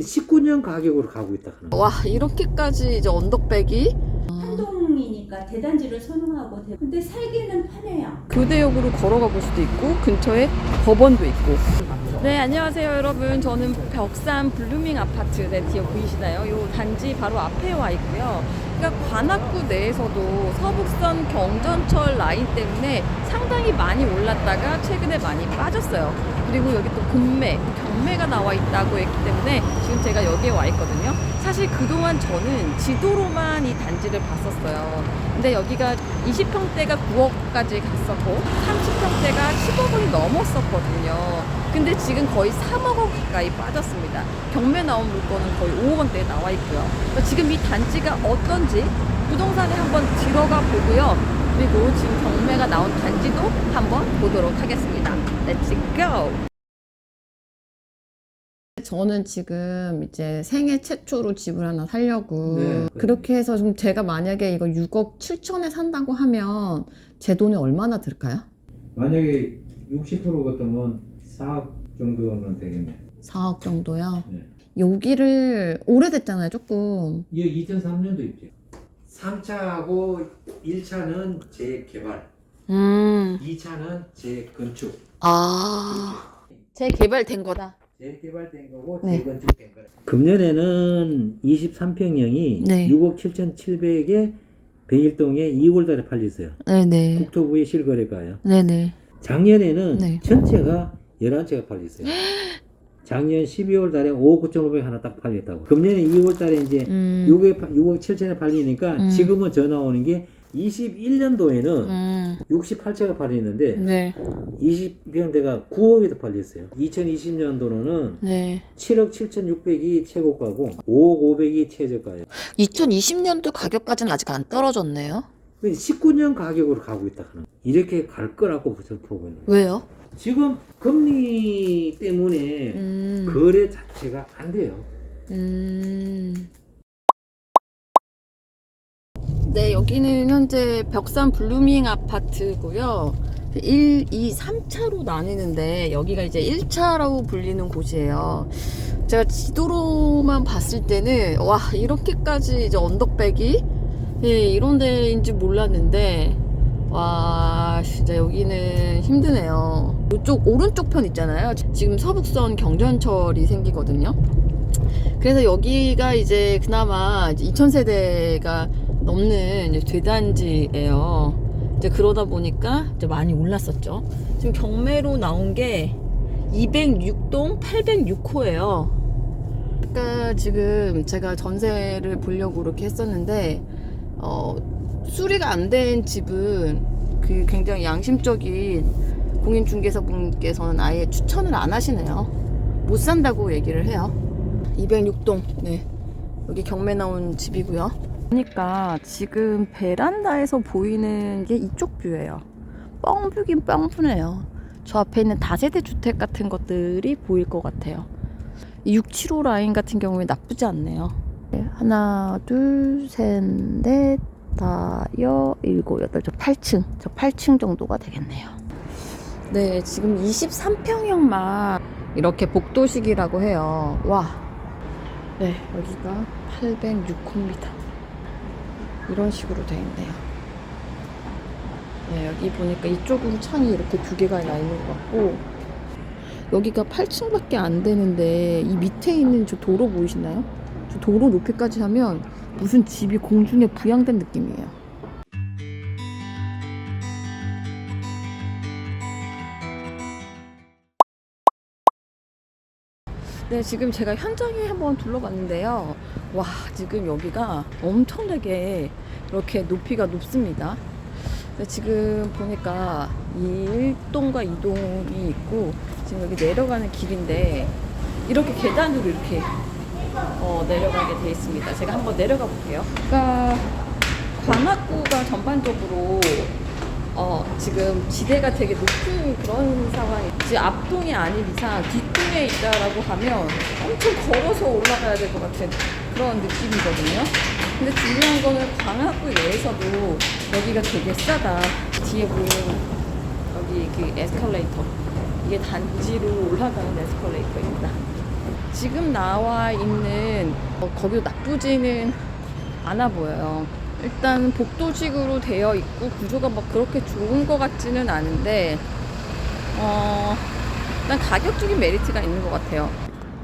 19년 가격으로 가고 있다 하는. 와 이렇게까지 이제 언덕백이 한동이니까 대단지를 선호하고 대- 근데 살기는 편해요. 교대역으로 걸어가 볼 수도 있고 근처에 법원도 있고 네 안녕하세요 여러분. 저는 벽산 블루밍 아파트 네 뒤에 보이시나요? 요 단지 바로 앞에 와 있고요. 그러니까 관악구 내에서도 서북선 경전철 라인 때문에 상당히 많이 올랐다가 최근에 많이 빠졌어요. 그리고 여기 또 금매, 경매가 나와 있다고 했기 때문에 지금 제가 여기에 와 있거든요. 사실 그동안 저는 지도로만 이 단지를 봤었어요. 근데 여기가 20평대가 9억까지 갔었고 30평대가 10억 원이 넘었었거든요. 근데 지금 거의 3억 원 가까이 빠졌습니다. 경매 나온 물건은 거의 5억 원대에 나와 있고요. 그러니까 지금 이 단지가 어떤지 부동산에 한번 들어가 보고요. 그리고 지금 경매가 나온 단지도 한번 보도록 하겠습니다. Let's go! 저는 지금 이제 생애 최초로 집을 하나 살려고 네. 그렇게 해서 좀 제가 만약에 이거 6억 7천에 산다고 하면 제 돈이 얼마나 들까요? 만약에 60% 같으면 4억 정도는 되겠네. 4억 정도요. 네. 여기를 오래됐잖아요, 조금. 이게 2003년도 입지. 3차하고 1차는 재개발, 음. 2차는 재건축. 아. 재개발된 거다. 재개발된 거고 네. 재건축된 거라. 금년에는 23평형이 네. 6억 7,700에 백일동에 2월 달에 팔렸어요. 네네. 국토부의 실거래가요. 네네. 작년에는 네. 전체가 11채가 팔렸어요. 작년 12월 달에 5억 9,500 하나 딱 팔렸다고. 금년에 2월 달에 이제 음. 6억, 6억 7천에 팔리니까 음. 지금은 전화 오는 게 21년도에는 음. 68채가 팔렸는데 네. 20평대가 9억에도 팔렸어요. 2020년도로는 네. 7억 7,600이 최고가고 5억 500이 최저가예요. 2020년도 가격까지는 아직 안 떨어졌네요. 19년 가격으로 가고 있다 하는. 이렇게 갈 거라고 보고 있는. 왜요? 지금 금리 때문에 음. 거래 자체가 안 돼요. 음. 네, 여기는 현재 벽산 블루밍 아파트고요. 1, 2, 3차로 나뉘는데 여기가 이제 1차라고 불리는 곳이에요. 제가 지도로만 봤을 때는 와 이렇게까지 이제 언덕백이 예, 이런 데인지 몰랐는데 와 진짜 여기는 힘드네요. 이쪽 오른쪽 편 있잖아요. 지금 서북선 경전철이 생기거든요. 그래서 여기가 이제 그나마 2,000세대가 넘는 이제 되단지예요. 이제 그러다 보니까 이제 많이 올랐었죠. 지금 경매로 나온 게 206동 806호예요. 그러니까 지금 제가 전세를 보려고 이렇게 했었는데 어, 수리가 안 된 집은 그 굉장히 양심적인 공인중개사분께서는 아예 추천을 안 하시네요. 못 산다고 얘기를 해요. 206동. 네. 여기 경매 나온 집이고요. 그러니까 지금 베란다에서 보이는 게 이쪽 뷰예요. 뻥뷰긴 뻥뷰네요. 저 앞에 있는 다세대 주택 같은 것들이 보일 것 같아요. 이675 라인 같은 경우에 나쁘지 않네요. 네, 하나, 둘, 셋, 넷, 다 여, 일곱, 여덟, 저 8층. 저 8층 정도가 되겠네요. 네, 지금 23평형만 이렇게 복도식이라고 해요. 와. 네, 여기가 806호입니다. 이런 식으로 되어 있네요. 네, 여기 보니까 이쪽으로 창이 이렇게 두 개가 나 있는 것 같고, 여기가 8층밖에 안 되는데, 이 밑에 있는 저 도로 보이시나요? 저 도로 높이까지 하면 무슨 집이 공중에 부양된 느낌이에요. 네, 지금 제가 현장에 한번 둘러봤는데요. 와, 지금 여기가 엄청나게 이렇게 높이가 높습니다. 근데 지금 보니까 이 1동과 2동이 있고, 지금 여기 내려가는 길인데, 이렇게 계단으로 이렇게 어, 내려가게 돼 있습니다. 제가 한번 내려가 볼게요. 그러니까 관악구가 전반적으로 어, 지금 지대가 되게 높은 그런 상황이 지금 앞동이 아닌 이상 뒷 동에 있다라고 하면 엄청 걸어서 올라가야 될 것 같은 그런 느낌이거든요. 근데 중요한 거는 광학구 내에서도 여기가 되게 싸다. 뒤에 보이는 여기 그 에스컬레이터. 이게 단지로 올라가는 에스컬레이터입니다. 지금 나와 있는 어, 거기도 나쁘지는 않아 보여요. 일단 복도식으로 되어 있고 구조가 막 그렇게 좋은 것 같지는 않은데 어, 일단 가격적인 메리트가 있는 것 같아요.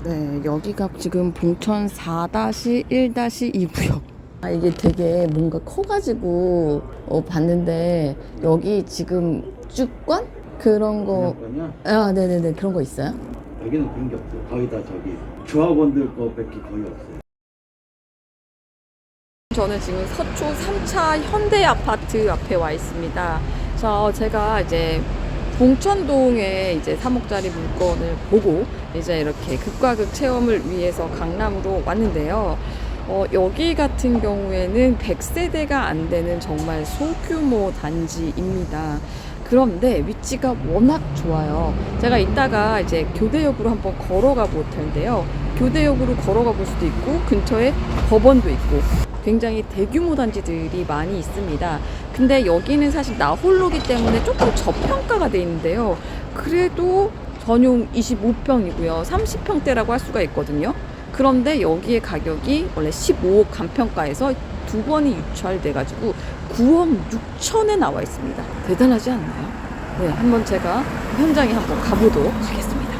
네, 여기가 지금 봉천 4-1-2 구역. 아, 이게 되게 뭔가 커가지고 어, 봤는데 여기 지금 주권 그런 거? 아, 네네네 그런 거 있어요? 여기는 그런 게 없어. 거의 다 저기 조합원들 거밖에 거의 없어요. 저는 지금 서초 3차 현대 아파트 앞에 와 있습니다. 자, 제가 이제 봉천동에 이제 3억짜리 물건을 보고 이제 이렇게 극과 극 체험을 위해서 강남으로 왔는데요. 어, 여기 같은 경우에는 100세대가 안 되는 정말 소규모 단지입니다. 그런데 위치가 워낙 좋아요. 제가 이따가 이제 교대역으로 한번 걸어가 볼 텐데요. 교대역으로 걸어가 볼 수도 있고 근처에 법원도 있고 굉장히 대규모 단지들이 많이 있습니다. 근데 여기는 사실 나 홀로기 때문에 조금 저평가가 돼 있는데요. 그래도 전용 25평이고요. 30평대라고 할 수가 있거든요. 그런데 여기의 가격이 원래 15억 간평가에서 두 번이 유찰돼가지고 9억 6천에 나와 있습니다. 대단하지 않나요? 네, 한번 제가 현장에 한번 가보도록 하겠습니다.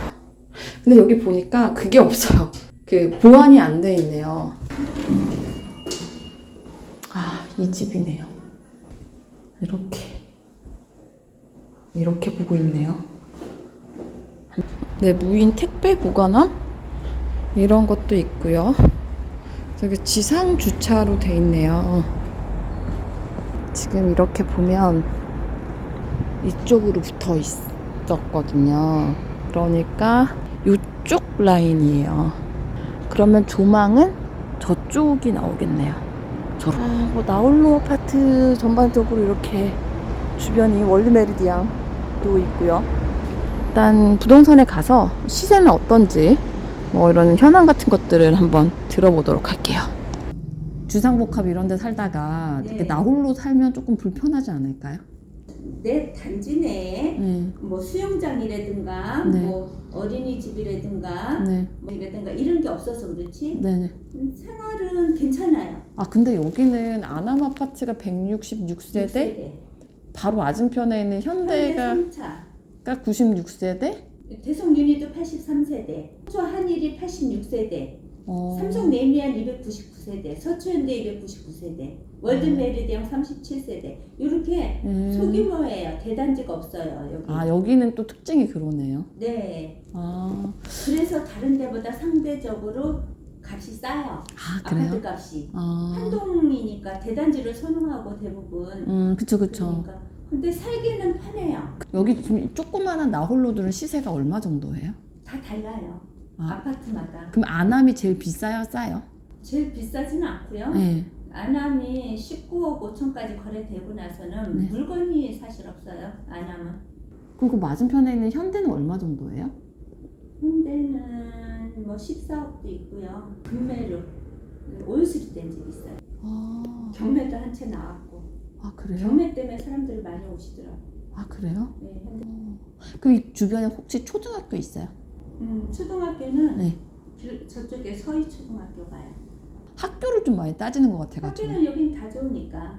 근데 여기 보니까 그게 없어요. 그 보안이 안 돼 있네요. 아, 이 집이네요. 이렇게. 이렇게 보고 있네요. 네, 무인 택배 보관함? 이런 것도 있고요. 저기 지상 주차로 돼 있네요. 지금 이렇게 보면 이쪽으로 붙어 있었거든요. 그러니까 이쪽 라인이에요. 그러면 조망은 저쪽이 나오겠네요. 저로. 아, 뭐 나홀로 아파트 전반적으로 이렇게 주변이 월드 메리디앙도 있고요. 일단 부동산에 가서 시세는 어떤지 뭐 이런 현황 같은 것들을 한번 들어보도록 할게요. 주상복합 이런 데 살다가 네. 이렇게 나홀로 살면 조금 불편하지 않을까요? 내 단지 내에 네. 뭐 수영장이라든가 네. 뭐 어린이집이라든가 네. 뭐 이라든가 이런 게 없어서 그렇지 네네. 음, 생활은 괜찮아요. 아, 근데 여기는 아남 아파트가 166세대? 바로 맞은편에 있는 현대가 현대 3차 96세대? 대성 유니도 83세대, 서초 한일이 86세대, 어. 삼성 네임리안 299세대, 서초현대 299세대, 월드 음. 메리디앙 37세대 이렇게 음. 소규모예요. 대단지가 없어요 여기. 아, 여기는 또 특징이 그러네요. 네. 아, 그래서 다른 데보다 상대적으로 값이 싸요. 아 아파트 그래요? 값이. 아, 한동이니까 대단지를 선호하고 대부분. 음, 그쵸, 그쵸. 그러니까. 근데 살기는 편해요. 여기 지금 조그마한 나홀로들은 시세가 얼마 정도예요? 다 달라요. 아. 아 파트마다. 그럼 아남이 제일 비싸요, 싸요? 제일 비싸지는 않고요. 네. 아남이 19억 5천까지 거래되고 나서는 네. 물건이 사실 없어요. 아남은. 그리고 맞은편에 있는 현대는 얼마 정도예요? 현대는 뭐 14억도 있고요. 금매로 올수리 된집 있어요. 아, 경매도 한 채 나왔고. 아 그래요? 경매 때문에 사람들이 많이 오시더라고요. 아 그래요? 네, 현대. 그럼 이 주변에 혹시 초등학교 있어요? 음, 초등학교는 네. 그- 저쪽에 서희 초등학교 가요. 학교를 좀 많이 따지는 것 같아가지고. 학교는 여긴 다 좋으니까.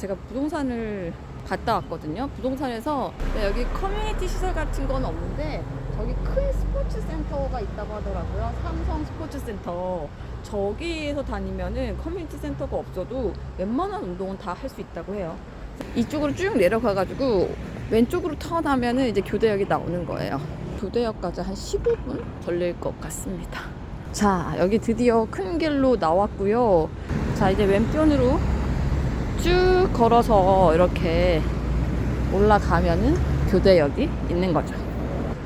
제가 부동산을 갔다 왔거든요. 부동산에서 네, 여기 커뮤니티 시설 같은 건 없는데 저기 큰 스포츠 센터가 있다고 하더라고요. 삼성 스포츠 센터. 저기에서 다니면은 커뮤니티 센터가 없어도 웬만한 운동은 다 할 수 있다고 해요. 이쪽으로 쭉 내려가가지고 왼쪽으로 턴하면은 이제 교대역이 나오는 거예요. 교대역까지 한 15분 걸릴 것 같습니다. 자, 여기 드디어 큰 길로 나왔고요. 자, 이제 왼편으로 쭉 걸어서 이렇게 올라가면은 교대역이 있는 거죠.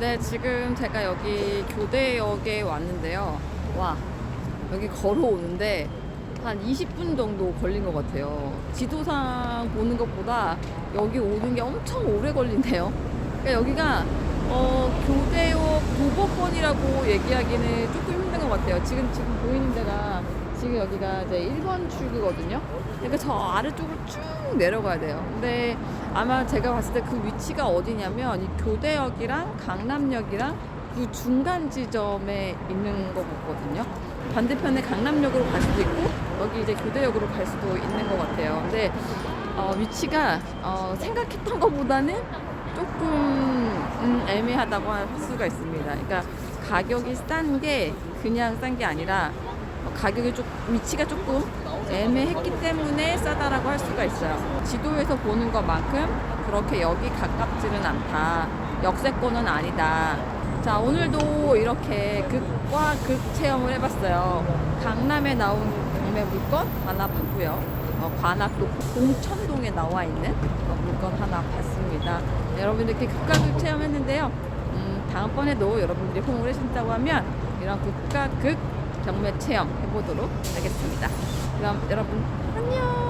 네, 지금 제가 여기 교대역에 왔는데요. 와, 여기 걸어오는데 한 20분 정도 걸린 것 같아요. 지도상 보는 것보다 여기 오는 게 엄청 오래 걸리네요. 그러니까 여기가 어, 교대역 도보권이라고 얘기하기는 조금 힘든 것 같아요. 지금 지금 보이는 데가 지금 여기가 이제 1번 출구거든요. 그러니까 저 아래쪽으로 쭉 내려가야 돼요. 근데 아마 제가 봤을 때 그 위치가 어디냐면 이 교대역이랑 강남역이랑 그 중간 지점에 있는 거 같거든요. 반대편에 강남역으로 갈 수도 있고 여기 이제 교대역으로 갈 수도 있는 것 같아요. 근데 어, 위치가 어, 생각했던 것보다는 조금 음, 애매하다고 할 수가 있습니다. 그러니까 가격이 싼 게 그냥 싼 게 아니라 어, 가격이 좀 위치가 조금 애매했기 때문에 싸다라고 할 수가 있어요. 지도에서 보는 것만큼 그렇게 여기 가깝지는 않다. 역세권은 아니다. 자 오늘도 이렇게 극과 극 체험을 해봤어요. 강남에 나온 경매 물건 하나 봤고요. 어, 관악도 공천동에 나와 있는 어, 물건 하나 봤습니다. 여러분들 이렇게 극과 극 체험했는데요. 음, 다음번에도 여러분들이 호응을 해준다고 하면 이런 극과 극 경매 체험 해보도록 하겠습니다. 그럼 여러분 안녕.